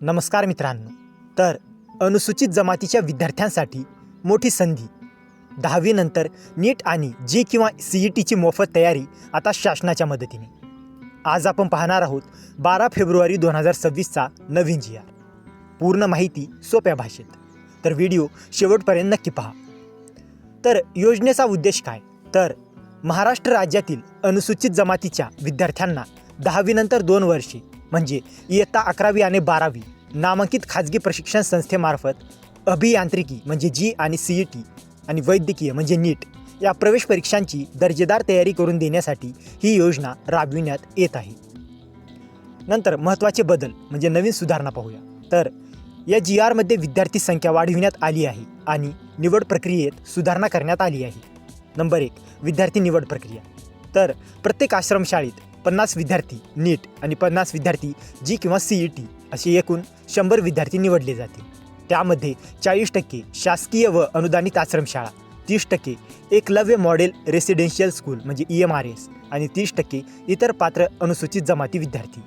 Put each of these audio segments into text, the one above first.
नमस्कार मित्रांनो. तर अनुसूचित जमातीच्या विद्यार्थ्यांसाठी मोठी संधी. दहावीनंतर नीट आणि जी किंवा सी ई टीची मोफत तयारी आता शासनाच्या मदतीने. आज आपण पाहणार आहोत बारा फेब्रुवारी दोन हजार सव्वीसचा नवीन जी आर पूर्ण माहिती सोप्या भाषेत. तर व्हिडिओ शेवटपर्यंत नक्की पहा. तर योजनेचा उद्देश काय? तर महाराष्ट्र राज्यातील अनुसूचित जमातीच्या विद्यार्थ्यांना दहावीनंतर दोन वर्षे म्हणजे इयत्ता अकरावी आणि बारावी नामांकित खाजगी प्रशिक्षण संस्थेमार्फत अभियांत्रिकी म्हणजे जी आणि सी ई टी आणि वैद्यकीय म्हणजे नीट या प्रवेश परीक्षांची दर्जेदार तयारी करून देण्यासाठी ही योजना राबविण्यात येत आहे. नंतर महत्त्वाचे बदल म्हणजे नवीन सुधारणा पाहूया. तर या जी आरमध्ये विद्यार्थी संख्या वाढविण्यात आली आहे आणि निवड प्रक्रियेत सुधारणा करण्यात आली आहे. नंबर एक विद्यार्थी निवड प्रक्रिया. तर प्रत्येक आश्रमशाळेत पन्नास विद्यार्थी नीट आणि पन्नास विद्यार्थी जी किंवा सी ई टी असे एकूण शंभर विद्यार्थी निवडले जातील. त्यामध्ये चाळीस टक्के शासकीय व अनुदानित आश्रमशाळा तीस टक्के एकलव्य मॉडेल रेसिडेन्शियल स्कूल म्हणजे ई एम आर एस आणि तीस टक्के इतर पात्र अनुसूचित जमाती विद्यार्थी.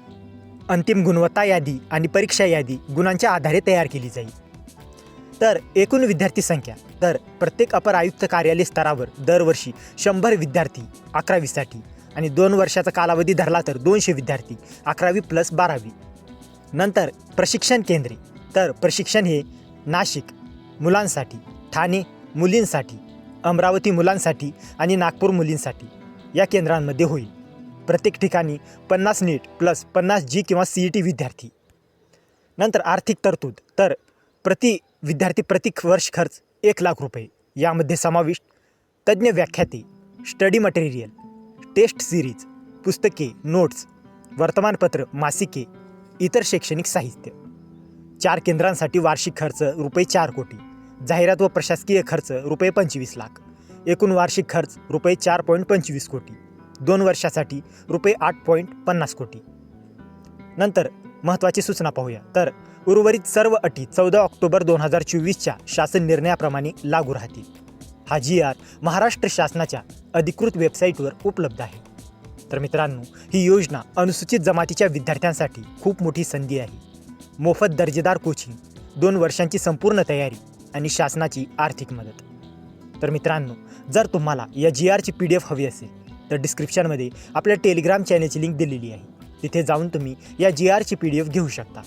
अंतिम गुणवत्ता यादी आणि परीक्षा यादी गुणांच्या आधारे तयार केली जाईल. तर एकूण विद्यार्थी संख्या तर प्रत्येक अपर आयुक्त कार्यालय स्तरावर दरवर्षी शंभर विद्यार्थी अकरावीसाठी आणि दोन वर्षाचा कालावधी धरला तर दोनशे विद्यार्थी अकरावी प्लस बारावी. नंतर प्रशिक्षण केंद्रे. तर प्रशिक्षण हे नाशिक मुलांसाठी ठाणे मुलींसाठी अमरावती मुलांसाठी आणि नागपूर मुलींसाठी या केंद्रांमध्ये होईल. प्रत्येक ठिकाणी पन्नास नीट प्लस पन्नास जी किंवा सी ई टी विद्यार्थी. नंतर आर्थिक तरतूद. तर प्रति विद्यार्थी प्रति वर्ष खर्च एक लाख रुपये. यामध्ये समाविष्ट तज्ज्ञ व्याख्याते स्टडी मटेरियल टेस्ट सिरीज पुस्तके नोट्स वर्तमानपत्र मासिके इतर शैक्षणिक साहित्य. चार केंद्रांसाठी वार्षिक खर्च रुपये चार कोटी. जाहिरात व प्रशासकीय खर्च रुपये पंचवीस लाख. एकूण वार्षिक खर्च रुपये चार पॉईंट पंचवीस कोटी. दोन वर्षासाठी रुपये आठ पॉईंट पन्नास कोटी. नंतर महत्त्वाची सूचना पाहूया. तर उर्वरित सर्व अटी चौदा ऑक्टोबर दोन हजार चोवीसच्या शासन निर्णयाप्रमाणे लागू राहतील. हा जी आर महाराष्ट्र शासनाच्या अधिकृत वेबसाईटवर उपलब्ध आहे. तर मित्रांनो ही योजना अनुसूचित जमातीच्या विद्यार्थ्यांसाठी खूप मोठी संधी आहे. मोफत दर्जेदार कोचिंग दोन वर्षांची संपूर्ण तयारी आणि शासनाची आर्थिक मदत. तर मित्रांनो जर तुम्हाला या जी आरची पी डी एफ हवी असेल तर डिस्क्रिप्शनमध्ये आपल्या टेलिग्राम चॅनेलची लिंक दिलेली आहे. तिथे जाऊन तुम्ही या जी आरची पी डी एफ घेऊ शकता.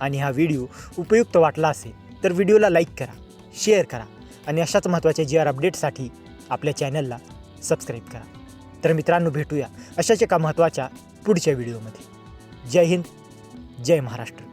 आणि हा व्हिडिओ उपयुक्त वाटला असेल तर व्हिडिओला लाईक करा शेअर करा आणि अशाच महत्त्वाच्या जी आर अपडेटसाठी आपल्या चॅनलला सबस्क्राईब करा. तर मित्रांनो भेटूया अशाच एका महत्त्वाच्या पुढच्या व्हिडिओमध्ये जय हिंद जय महाराष्ट्र.